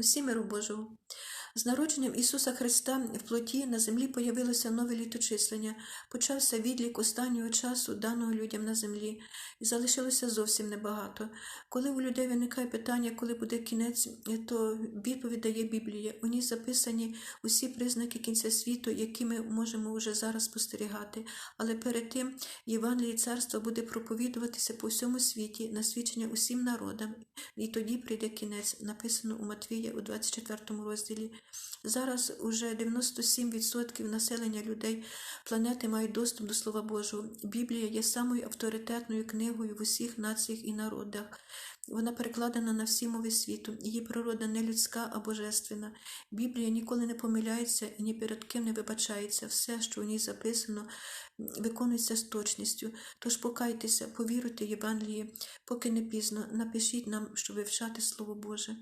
Усі миру Божого. З народженням Ісуса Христа в плоті на землі появилося нове літочислення, почався відлік останнього часу даного людям на землі, і залишилося зовсім небагато. Коли у людей виникає питання, коли буде кінець, то відповідь дає Біблія. У ній записані усі признаки кінця світу, які ми можемо вже зараз спостерігати. Але перед тим Євангеліє царства буде проповідуватися по всьому світі на свідчення усім народам, і тоді прийде кінець, написано у Матвія у 24 розділі. Зараз уже 97% населення людей планети мають доступ до Слова Божого. Біблія є самою авторитетною книгою в усіх націях і народах. Вона перекладена на всі мови світу. Її природа не людська, а божественна. Біблія ніколи не помиляється і ні перед ким не вибачається. Все, що у ній записано, виконується з точністю. Тож покайтеся, повіруйте Євангелії, поки не пізно. Напишіть нам, щоб вивчати Слово Боже.